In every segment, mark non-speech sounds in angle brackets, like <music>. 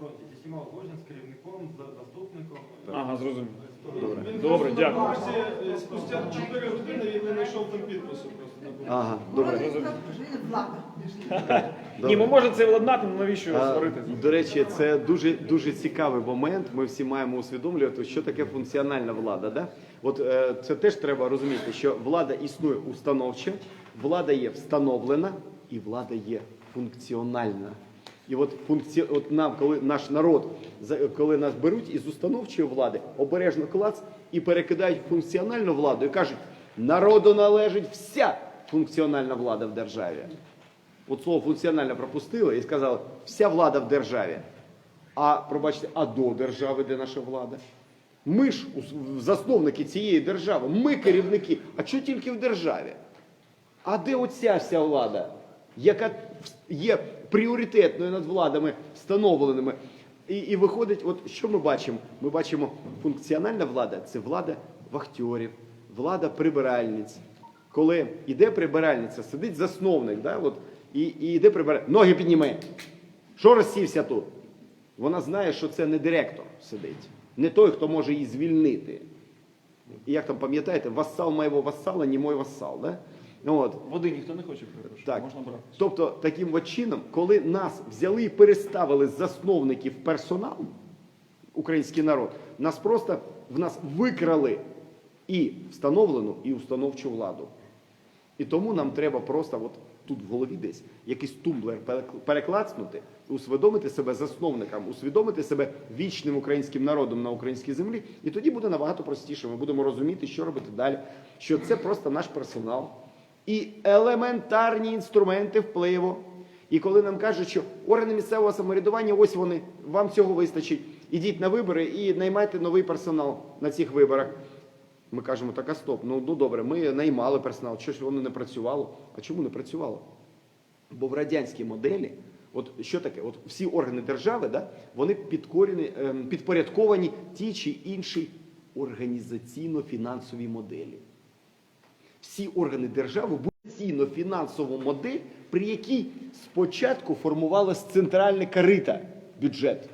фронті. Зі всіма узгоджень з керівником, заступником. Ага, зрозумів. Добре. Він Добре, просто дякую. на е, Спустя 4 години він не знайшов там підпису просто на бумагі. Ага, добре. Ні, ми можемо це владнати, але навіщо А, сварити? До речі, це дуже дуже цікавий момент. Ми всі маємо усвідомлювати, що таке функціональна влада. Да? От е, це теж треба розуміти, що влада існує установча, влада є встановлена і влада є функціональна. І от функці... от нам, коли наш народ, коли нас беруть із установчої влади, обережно клац і перекидають функціональну владу і кажуть, народу належить вся функціональна влада в державі. От слово функціонально пропустили і сказали, вся влада в державі. А пробачте, а до держави, де наша влада? Ми ж засновники цієї держави, ми керівники, а що тільки в державі? А де оця вся влада, яка є пріоритетною над владами встановленими? І, і виходить, от що ми бачимо? Ми бачимо, функціональна влада це влада вахтьорів, влада прибиральниць. Коли йде прибиральниця, сидить засновник, да, от, і, і йде прибиральниця, ноги підніми. Що розсівся тут? Вона знає, що це не директор сидить, не той, хто може її звільнити. І як там пам'ятаєте, вассал моєго вассала, не мой вассал. Да? От. Води ніхто не хоче перепрошую. Так. Можна брати. Тобто, таким от чином, коли нас взяли і переставили з засновників в персонал, український народ, нас просто в нас викрали і встановлену, і установчу владу. І тому нам треба просто от тут в голові десь якийсь тумблер перек- переклацнути, усвідомити себе засновником, усвідомити себе вічним українським народом на українській землі, і тоді буде набагато простіше. Ми будемо розуміти, що робити далі, що це просто наш персонал і елементарні інструменти впливу. І коли нам кажуть, що органи місцевого самоврядування, ось вони, вам цього вистачить. Ідіть на вибори і наймайте новий персонал на цих виборах. Ми кажемо, так а стоп, ну, ну добре, ми наймали персонал, що ж воно не працювало? А чому не працювало? Бо в радянській моделі, от що таке? От всі органи держави, да, вони ем, підпорядковані тій чи іншій організаційно-фінансовій моделі. Всі органи держави були фінансову модель, при якій спочатку формувалась центральне карита бюджет.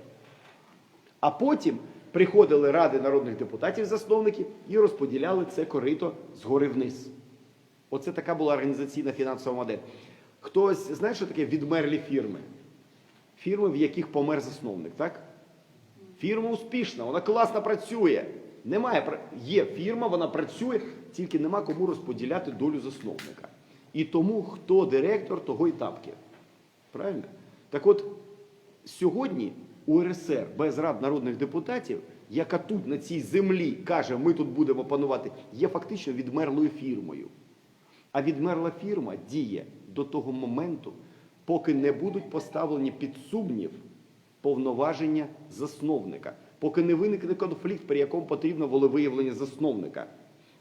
А потім приходили ради народних депутатів, засновників, і розподіляли це корито згори вниз. Оце така була організаційна фінансова модель. Хтось знає, що таке відмерлі фірми? Фірми, в яких помер засновник, так? Фірма успішна, вона класно працює. Немає, є фірма, вона працює, тільки нема кому розподіляти долю засновника. І тому хто директор, того й тапки. Правильно? Так от, сьогодні УРСР без рад народних депутатів, яка тут на цій землі каже, ми тут будемо панувати, є фактично відмерлою фірмою. А відмерла фірма діє до того моменту, поки не будуть поставлені під сумнів повноваження засновника, поки не виникне конфлікт, при якому потрібно волевиявлення засновника.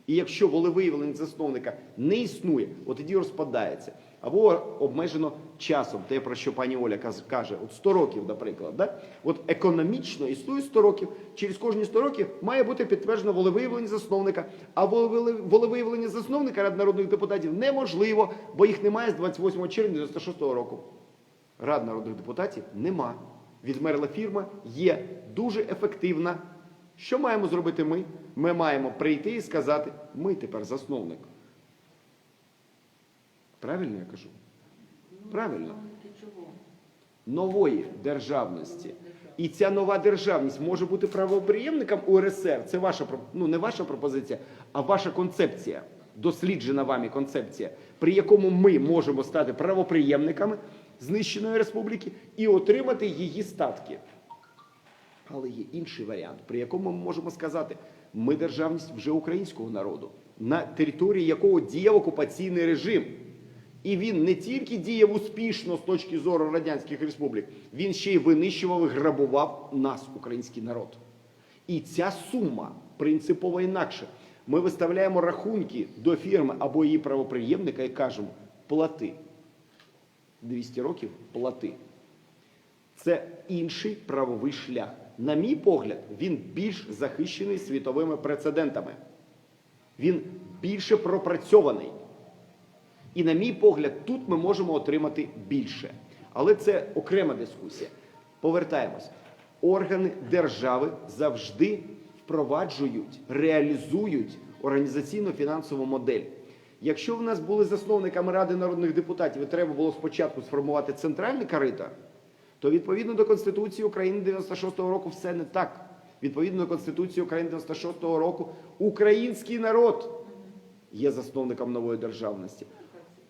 І якщо волевиявлення засновника не існує, от тоді розпадається. Або обмежено часом, те, про що пані Оля каже, от 100 років, наприклад. Да? От економічно існує 100 років, через кожні 100 років має бути підтверджено волевиявлення засновника. А волевиявлення засновника Рад народних депутатів неможливо, бо їх немає з 28 червня 96 року. Рад народних депутатів нема. Відмерла фірма є дуже ефективна. Що маємо зробити ми? Ми маємо прийти і сказати, ми тепер засновник. Правильно я кажу? Правильно. Нової державності. І ця нова державність може бути правоприємником УРСР. Це ваша ну не ваша пропозиція, а ваша концепція, досліджена вами концепція, при якому ми можемо стати правоприємниками знищеної республіки і отримати її статки. Але є інший варіант, при якому ми можемо сказати, ми державність вже українського народу, на території якого діяв окупаційний режим. І він не тільки діяв успішно з точки зору радянських республік, він ще й винищував і грабував нас, український народ. І ця сума принципово інакше. Ми виставляємо рахунки до фірми або її правоприємника і кажемо: плати. 200 років плати. Це інший правовий шлях. На мій погляд, він більш захищений світовими прецедентами. Він більше пропрацьований. І, на мій погляд, тут ми можемо отримати більше. Але це окрема дискусія. Повертаємось. органи держави завжди впроваджують, реалізують організаційно-фінансову модель. Якщо в нас були засновниками Ради народних депутатів і треба було спочатку сформувати центральне корита, то відповідно до Конституції України 96-го року все не так. Відповідно до Конституції України 96-го року український народ є засновником нової державності,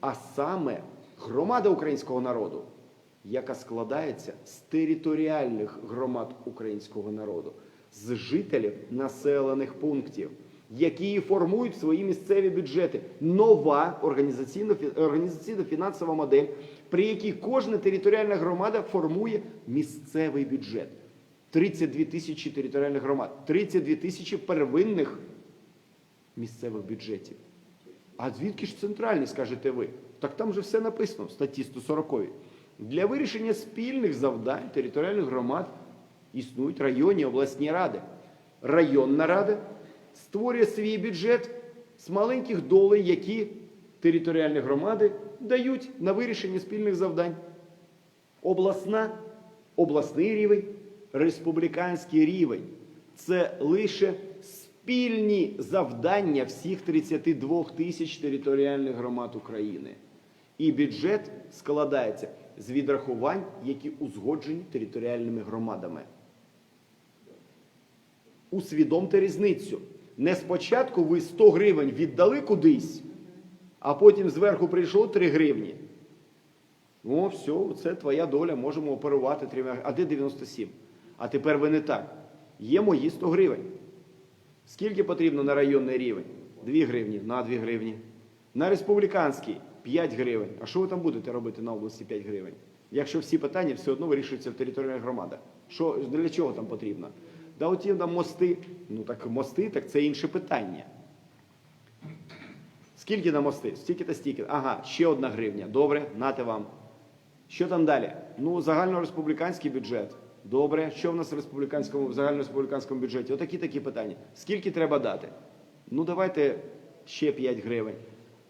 а саме громада українського народу, яка складається з територіальних громад українського народу, з жителів населених пунктів, які формують свої місцеві бюджети. Нова організаційно- організаційно-фінансова модель, при якій кожна територіальна громада формує місцевий бюджет. 32 тисячі територіальних громад, 32 тисячі первинних місцевих бюджетів. А звідки ж центральний, скажете ви? Так там же все написано в статті 140. Для вирішення спільних завдань територіальних громад існують районні обласні ради. Районна рада створює свій бюджет з маленьких долей, які територіальні громади дають на вирішення спільних завдань. Обласна, обласний рівень, республіканський рівень. Це лише спільні завдання всіх 32 тисяч територіальних громад України. І бюджет складається з відрахувань, які узгоджені територіальними громадами. Усвідомте різницю. Не спочатку ви 100 гривень віддали кудись, а потім зверху прийшло 3 гривні. Ну, все, це твоя доля, можемо оперувати трьома. А де 97? А тепер ви не так. Є мої 100 гривень. Скільки потрібно на районний рівень? 2 гривні, на 2 гривні. На республіканський 5 гривень. А що ви там будете робити на області 5 гривень? Якщо всі питання все одно вирішуються в територіальних громадах. Що, для чого там потрібно? Да оті там мости. Ну так мости, так це інше питання. Скільки на мости? Стільки та стільки. Ага, ще одна гривня. Добре, нате вам. Що там далі? Ну, загальнореспубліканський бюджет. Добре, що в нас в республіканському в загальнореспубліканському бюджеті? Отакі такі питання. Скільки треба дати? Ну, давайте ще 5 гривень.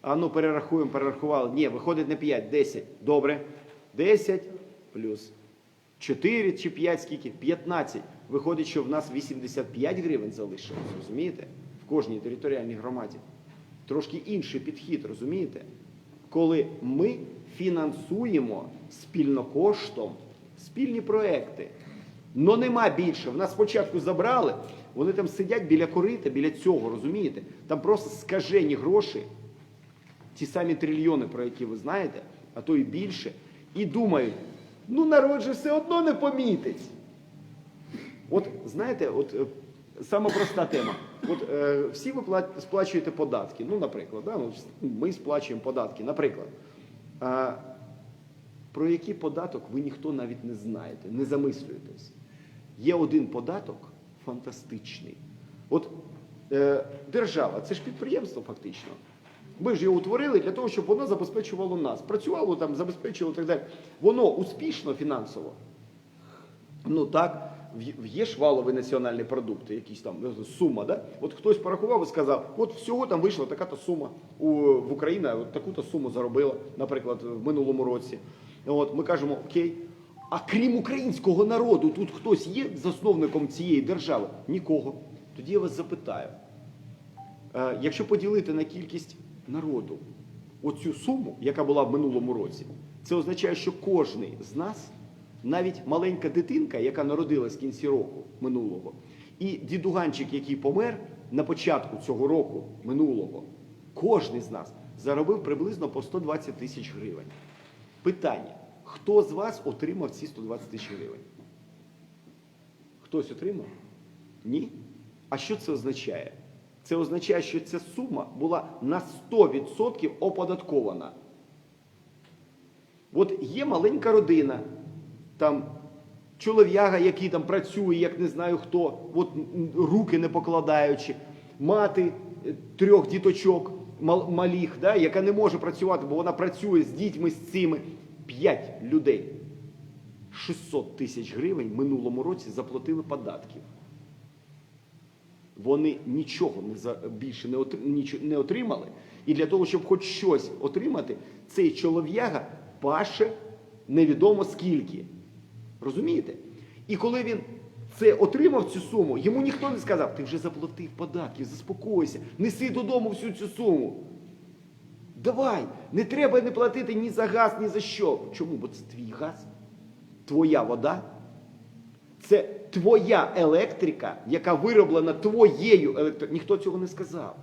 А ну перерахуємо, перерахували. Ні, виходить не 5, 10. Добре. 10 плюс 4 чи 5, скільки? 15. Виходить, що в нас 85 гривень залишилось, розумієте? В кожній територіальній громаді. Трошки інший підхід, розумієте? Коли ми фінансуємо спільно коштом спільні проекти. Но нема більше. В нас спочатку забрали, вони там сидять біля корита, біля цього, розумієте? Там просто скажені гроші, ті самі трильйони, про які ви знаєте, а то і більше, і думають, ну народ же все одно не помітить. От знаєте, от е, сама проста тема. От е, всі ви сплачуєте податки. Ну, наприклад, да? ну, ми сплачуємо податки. Наприклад, а, про який податок ви ніхто навіть не знаєте, не замислюєтесь. Є один податок фантастичний. От е, держава це ж підприємство фактично. Ми ж його утворили для того, щоб воно забезпечувало нас. Працювало там, забезпечувало і так далі. Воно успішно фінансово. Ну так, є ж валовий національний продукт, якийсь там сума, да? От хтось порахував і сказав, от всього там вийшла така-то сума. У, в Україна от таку-то суму заробила, наприклад, в минулому році. От ми кажемо, окей. А крім українського народу, тут хтось є засновником цієї держави? Нікого. Тоді я вас запитаю. Е, Якщо поділити на кількість народу оцю суму, яка була в минулому році, це означає, що кожний з нас, навіть маленька дитинка, яка народилась в кінці року минулого, і дідуганчик, який помер на початку цього року минулого, кожний з нас заробив приблизно по 120 тисяч гривень. Питання: хто з вас отримав ці 120 тисяч гривень? Хтось отримав? Ні? А що це означає? Це означає, що ця сума була на 100% оподаткована. От є маленька родина, там чолов'яга, який там працює, як не знаю хто, от руки не покладаючи, мати е, трьох діточок мал- малих, да, яка не може працювати, бо вона працює з дітьми з цими п'ять людей. 600 тисяч гривень минулому році заплатили податків. Вони нічого не за, більше не, отри- нічо- не отримали. І для того, щоб хоч щось отримати, цей чолов'яга паше невідомо скільки. Розумієте? І коли він це отримав цю суму, йому ніхто не сказав, ти вже заплатив податки, заспокойся, неси додому всю цю суму. Давай, не треба не платити ні за газ, ні за що. Чому? Бо це твій газ, твоя вода, це твоя електрика, яка вироблена твоєю електрикою. Ніхто цього не сказав.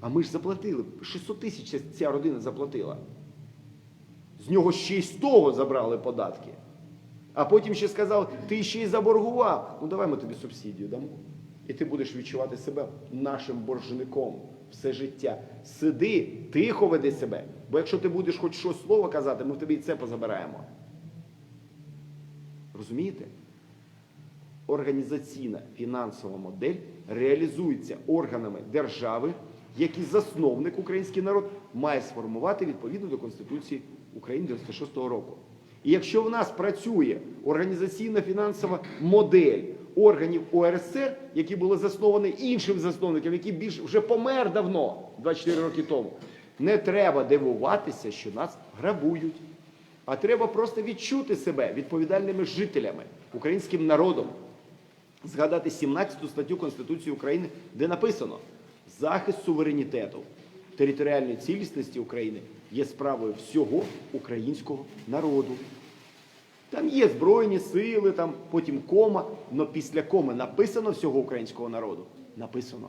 А ми ж заплатили. 600 тисяч ця родина заплатила. З нього ще й з того забрали податки. А потім ще сказали, ти ще й заборгував. Ну давай ми тобі субсидію дамо. І ти будеш відчувати себе нашим боржником все життя. Сиди, тихо веди себе. Бо якщо ти будеш хоч щось слово казати, ми в тобі і це позабираємо. Розумієте? Організаційна фінансова модель реалізується органами держави, які засновник український народ має сформувати відповідно до Конституції України 96-го року. І якщо в нас працює організаційна фінансова модель органів ОРСР, які були засновані іншим засновником, який більш вже помер давно, 24 роки тому, не треба дивуватися, що нас грабують. А треба просто відчути себе відповідальними жителями, українським народом. Згадати 17 статтю Конституції України, де написано: захист суверенітету, територіальної цілісності України є справою всього українського народу. Там є Збройні сили, там потім кома, але після коми написано всього українського народу. Написано.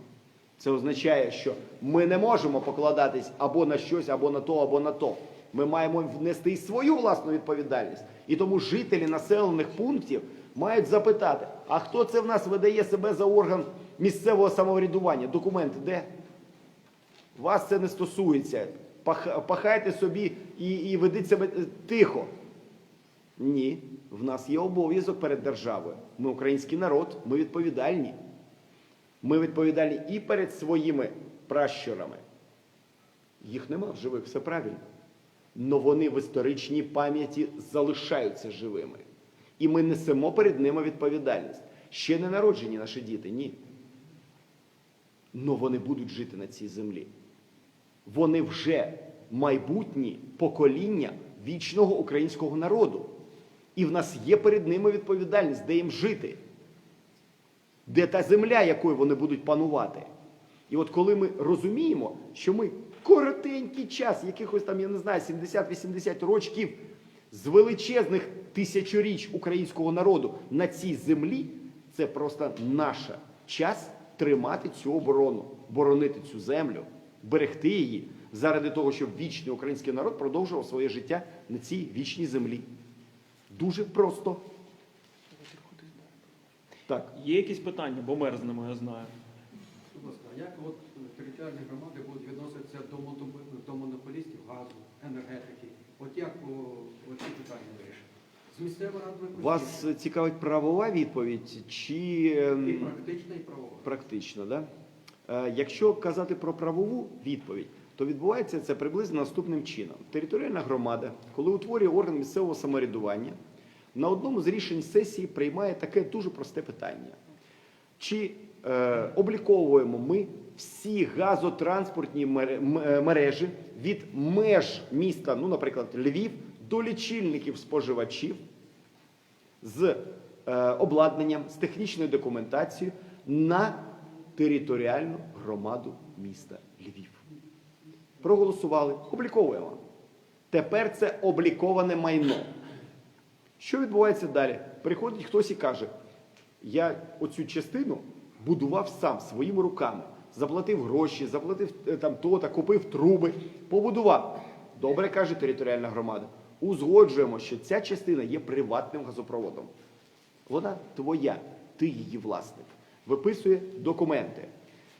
Це означає, що ми не можемо покладатись або на щось, або на то, або на то. Ми маємо внести і свою власну відповідальність. І тому жителі населених пунктів мають запитати, а хто це в нас видає себе за орган місцевого самоврядування? Документи де? Вас це не стосується. Пах- Пахайте собі і, і ведіть себе е, тихо. Ні, в нас є обов'язок перед державою. Ми український народ, ми відповідальні. Ми відповідальні і перед своїми пращурами. Їх нема в живих, все правильно. Но вони в історичній пам'яті залишаються живими. І ми несемо перед ними відповідальність. Ще не народжені наші діти, ні. Но вони будуть жити на цій землі. Вони вже майбутні покоління вічного українського народу. І в нас є перед ними відповідальність, де їм жити, де та земля, якою вони будуть панувати. І от коли ми розуміємо, що ми коротенький час, якихось там, я не знаю, 70-80 років з величезних тисячоріч українського народу на цій землі, це просто наша час тримати цю оборону, боронити цю землю, берегти її заради того, щоб вічний український народ продовжував своє життя на цій вічній землі. Дуже просто. Так. Є якісь питання, бо мерзнемо, я знаю. Будь ласка, а як от територіальні громади будуть відноситися до, монополістів газу, енергетики? От як о, оці питання вирішити? Вас цікавить правова відповідь чи ем, і практична, і правова. практично, да? Е, Якщо казати про правову відповідь, то відбувається це приблизно наступним чином. Територіальна громада, коли утворює орган місцевого самоврядування, на одному з рішень сесії приймає таке дуже просте питання. Чи е, обліковуємо ми всі газотранспортні е, мережі від меж міста, ну, наприклад, Львів, до лічильників споживачів з е, обладнанням, з технічною документацією на територіальну громаду міста Львів. Проголосували, обліковуємо. Тепер це обліковане майно. Що відбувається далі? Приходить хтось і каже: я оцю частину будував сам своїми руками, заплатив гроші, заплатив е, там то-то, купив труби, побудував. Добре каже територіальна громада. Узгоджуємо, що ця частина є приватним газопроводом. Вона твоя, ти її власник. Виписує документи.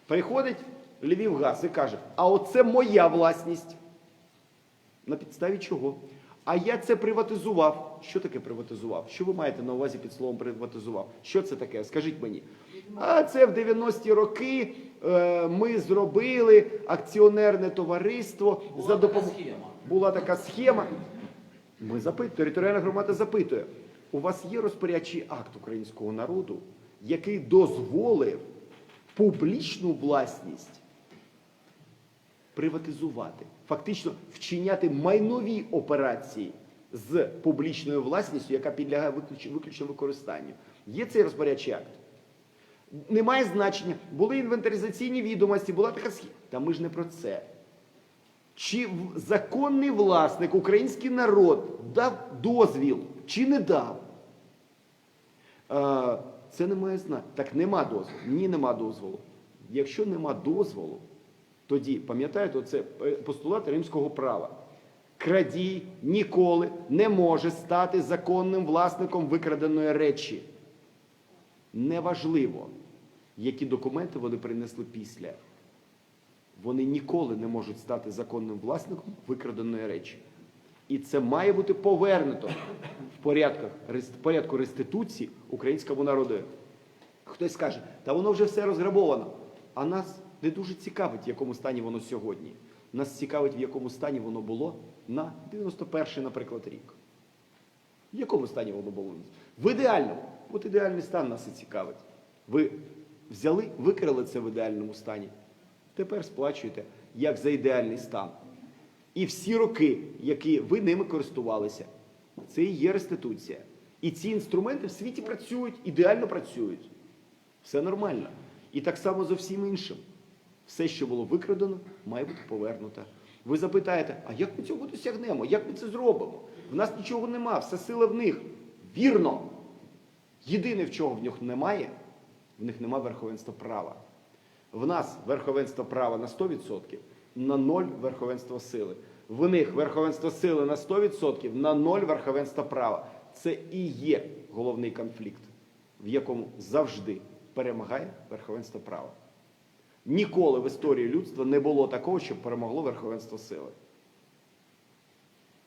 Приходить Львівгаз і каже: а оце моя власність. На підставі чого? А я це приватизував. Що таке приватизував? Що ви маєте на увазі під словом приватизував? Що це таке? Скажіть мені. А це в 90-ті роки е, ми зробили акціонерне товариство за допомогою. Була така схема. Ми запитуємо, територіальна громада запитує: у вас є розпорядчий акт українського народу, який дозволив публічну власність приватизувати, фактично вчиняти майнові операції з публічною власністю, яка підлягає виключно використанню. Є цей розпорядчий акт. Немає значення. Були інвентаризаційні відомості, була така схема. Та ми ж не про це. Чи законний власник, український народ дав дозвіл, чи не дав? Е, Це не має значення. Так нема дозволу. Ні, нема дозволу. Якщо нема дозволу, тоді, пам'ятаєте, це постулат римського права. Крадій ніколи не може стати законним власником викраденої речі. Неважливо, які документи вони принесли після. Вони ніколи не можуть стати законним власником викраденої речі. І це має бути повернуто в порядках, порядку реституції українському народу. Хтось скаже, та воно вже все розграбовано. А нас не дуже цікавить, в якому стані воно сьогодні. Нас цікавить, в якому стані воно було на 91-й, наприклад, рік. В якому стані воно було? В ідеальному. От ідеальний стан нас і цікавить. Ви взяли, викрили це в ідеальному стані. Тепер сплачуєте як за ідеальний стан. І всі роки, які ви ними користувалися, це і є реституція. І ці інструменти в світі працюють, ідеально працюють. Все нормально. І так само з усім іншим. Все, що було викрадено, має бути повернуто. Ви запитаєте, а як ми цього досягнемо? Як ми це зробимо? В нас нічого нема, все сила в них. Вірно. Єдине, в чого в них немає, в них немає верховенства права. В нас верховенство права на 100%, на 0 верховенство сили. В них верховенство сили на 100%, на 0 верховенство права. Це і є головний конфлікт, в якому завжди перемагає верховенство права. Ніколи в історії людства не було такого, щоб перемогло верховенство сили.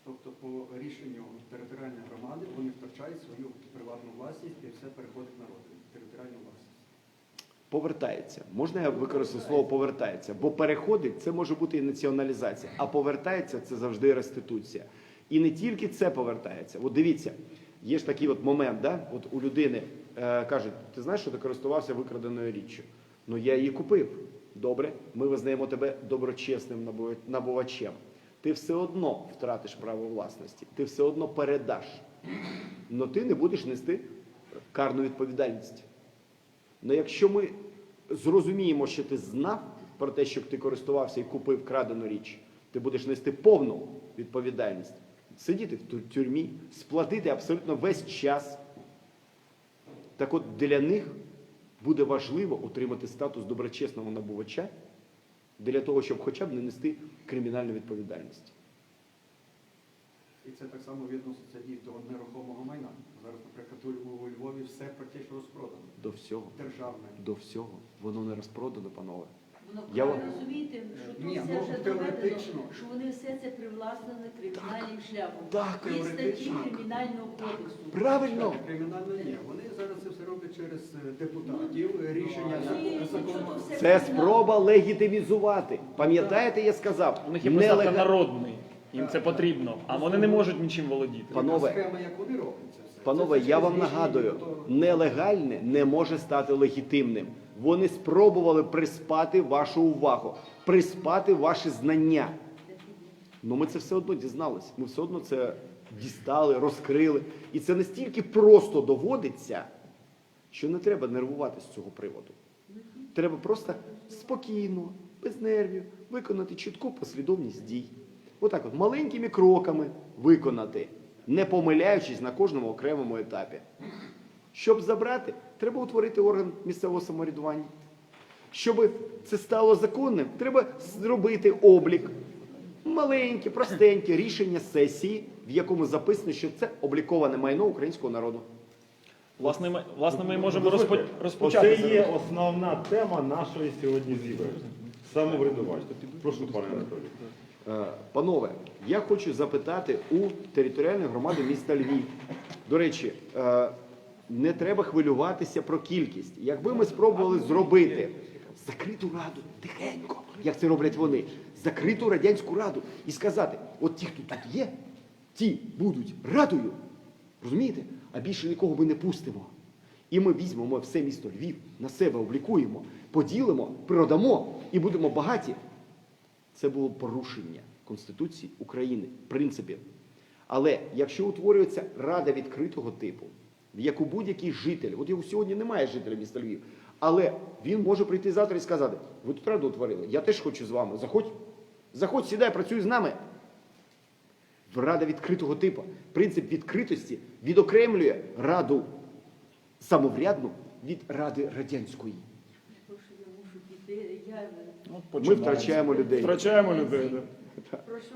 Тобто по рішенню територіальної громади вони втрачають свою приватну власність і все переходить на територіальну власність. Повертається. Можна я використаю слово повертається? Бо переходить це може бути і націоналізація, а повертається це завжди реституція. І не тільки це повертається. От дивіться, є ж такий от момент, да? от у людини е, кажуть, ти знаєш, що ти користувався викраденою річчю? Ну я її купив. Добре, ми визнаємо тебе доброчесним набувачем. Ти все одно втратиш право власності, ти все одно передаш. але ти не будеш нести карну відповідальність. Ну якщо ми зрозуміємо, що ти знав про те, що ти користувався і купив крадену річ, ти будеш нести повну відповідальність, сидіти в тюрмі, сплатити абсолютно весь час. Так от для них буде важливо отримати статус доброчесного набувача для того, щоб хоча б не нести кримінальну відповідальність. І це так само відноситься і до нерухомого майна. Зараз, наприклад, у- у Львові все практично розпродано. До всього, Державне. до всього. Воно не розпродано, панове. Воно Я ви розумієте, що тут Ні, все ну, вже теоретично. доведено, що вони все це привласнили кримінальним шляхом. так, Є статті теоретично. кримінального кодексу. Правильно. Кримінально ні. Вони зараз це все роблять через е, депутатів, рішення Ну, закону. нічого, то все Це кримінально. спроба легітимізувати. Пам'ятаєте, я сказав, У них є просто нелега- народний. Їм це потрібно, а вони не можуть нічим володіти. Панове. Панове, я вам нагадую, нелегальне не може стати легітимним. Вони спробували приспати вашу увагу, приспати ваші знання. Ну ми це все одно дізналися. Ми все одно це дістали, розкрили. І це настільки просто доводиться, що не треба нервувати з цього приводу. Треба просто спокійно, без нервів, виконати чітку послідовність дій. Отак от маленькими кроками виконати, не помиляючись на кожному окремому етапі. Щоб забрати, треба утворити орган місцевого самоврядування. Щоб це стало законним, треба зробити облік. Маленьке, простеньке рішення сесії, в якому записано, що це обліковане майно українського народу. Власне, ми, власне, ми можемо розпо- розпочати. Оце є основна тема нашої сьогодні зібрання. Самоврядування. Прошу, пане Анатолію. Е, Панове, я хочу запитати у територіальної громади міста Львів. До речі, е, не треба хвилюватися про кількість. Якби ми спробували зробити закриту раду тихенько, як це роблять вони, закриту радянську раду і сказати: от ті, хто тут є, ті будуть радою. Розумієте? А більше нікого ми не пустимо. І ми візьмемо все місто Львів, на себе облікуємо, поділимо, продамо і будемо багаті. Це було порушення Конституції України, принципів. Але якщо утворюється рада відкритого типу, як у будь-який житель. От його сьогодні немає жителя міста Львів. Але він може прийти завтра і сказати: ви тут раду утворили, я теж хочу з вами. Заходь, заходь, сідай, працюй з нами. Рада відкритого типу. Принцип відкритості відокремлює раду самоврядну від ради радянської. Я От Ми втрачаємо людей. Втрачаємо людей. Да. прошу.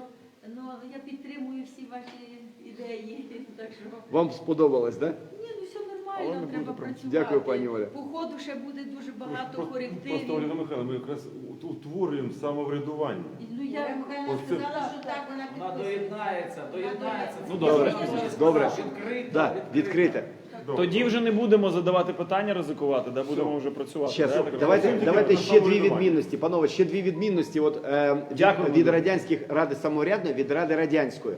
Ну я підтримую всі ваші ідеї. <laughs> Так що Вам сподобалось, так? Да? ні, ну все Але нормально, треба прям. працювати. Дякую, пані Оля. По ходу ще буде дуже багато Просто корективів. Ольга Михайловна, ми якраз ут- утворюємо самоврядування. Ну я Ось це- сказала, що так вона Вона підписує. доєднається, доєднається. Ну, добре. Добре. Відкрито, Да, відкрите. Тоді вже не будемо задавати питання, ризикувати, да? будемо вже працювати. Щас, да, так давайте, розумію? давайте ще дві відмінності. Панове, ще дві відмінності. От, е, від, Дякую, від радянських ради самоврядної, від ради радянської.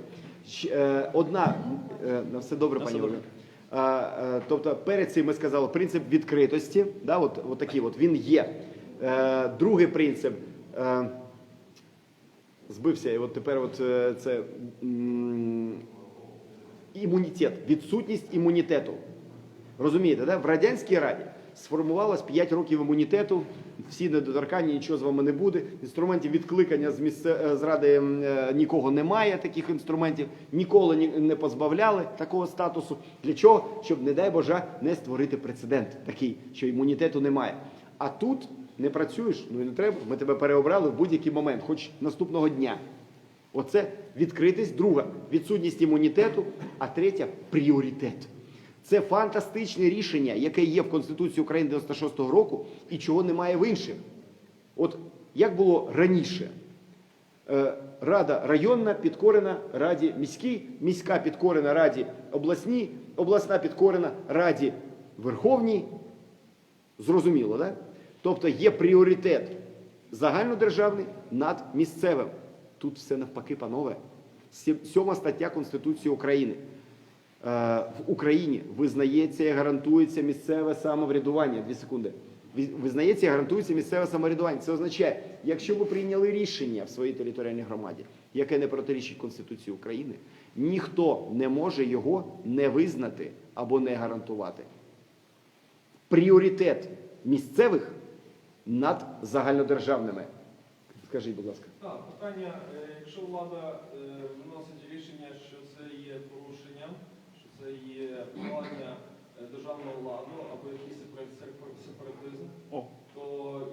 Щ- е, одна, е, на все добре, На пані Ольга. Е, е, тобто перед цим ми сказали принцип відкритості, да, от, от такий от, він є. Е, другий принцип. Е, збився, і от тепер от, е, це м, імунітет, відсутність імунітету. Розумієте, да? в Радянській Раді сформувалось 5 років імунітету, всі недоторканні, нічого з вами не буде. Інструментів відкликання з, місце, е, з Ради е, нікого немає, таких інструментів, ніколи ні- не позбавляли такого статусу. Для чого? Щоб, не дай Боже, не створити прецедент такий, що імунітету немає. А тут не працюєш, ну і не треба. Ми тебе переобрали в будь-який момент, хоч наступного дня. Оце відкритість, друга відсутність імунітету, а третя пріоритет. Це фантастичне рішення, яке є в Конституції України 96-го року і чого немає в інших. От як було раніше? Е, Рада районна підкорена раді міській, міська підкорена раді обласній, обласна підкорена раді верховній. Зрозуміло, так? Тобто є пріоритет загальнодержавний над місцевим. Тут все навпаки, панове. Сьома стаття Конституції України. Е, В Україні визнається і гарантується місцеве самоврядування. Дві секунди. Визнається і гарантується місцеве самоврядування. Це означає, якщо ви прийняли рішення в своїй територіальній громаді, яке не протирічить Конституції України, ніхто не може його не визнати або не гарантувати пріоритет місцевих над загальнодержавними. Скажіть, будь ласка. Так, питання, е, якщо влада е, виносить рішення, що це є порушенням, що це є повалення е, державного ладу або якийсь сепара- сепара- сепаратизм, О. то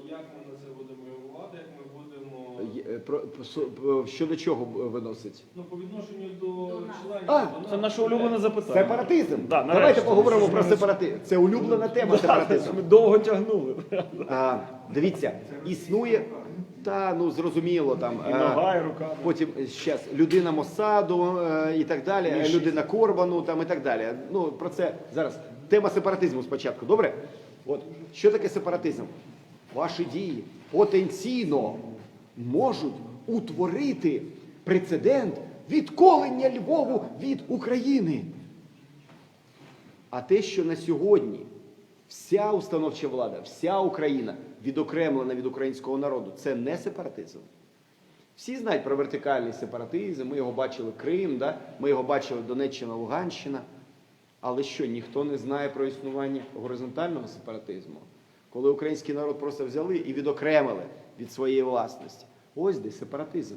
як ми на це будемо реагувати, як ми будемо Є- е, про- про- Щодо чого виносить? ну, по відношенню до До членів А, до Це наше улюблене запитання. Сепаратизм. Да, Давайте поговоримо про сепаратизм. Це улюблена тема сепаратизм. Ми довго тягнули. А, дивіться, існує та ну зрозуміло там. І е, нога, і рука. Потім зараз людина Мосаду е, і так далі, Міші. людина Корбану там і так далі. Ну про це зараз тема сепаратизму спочатку. Добре? От що таке сепаратизм? Ваші дії потенційно можуть утворити прецедент відколення Львову від України. А те, що на сьогодні вся установча влада, вся Україна відокремлена від українського народу, це не сепаратизм. Всі знають про вертикальний сепаратизм, ми його бачили Крим, да? ми його бачили Донеччина, Луганщина. Але що, ніхто не знає про існування горизонтального сепаратизму, коли український народ просто взяли і відокремили від своєї власності. Ось де сепаратизм.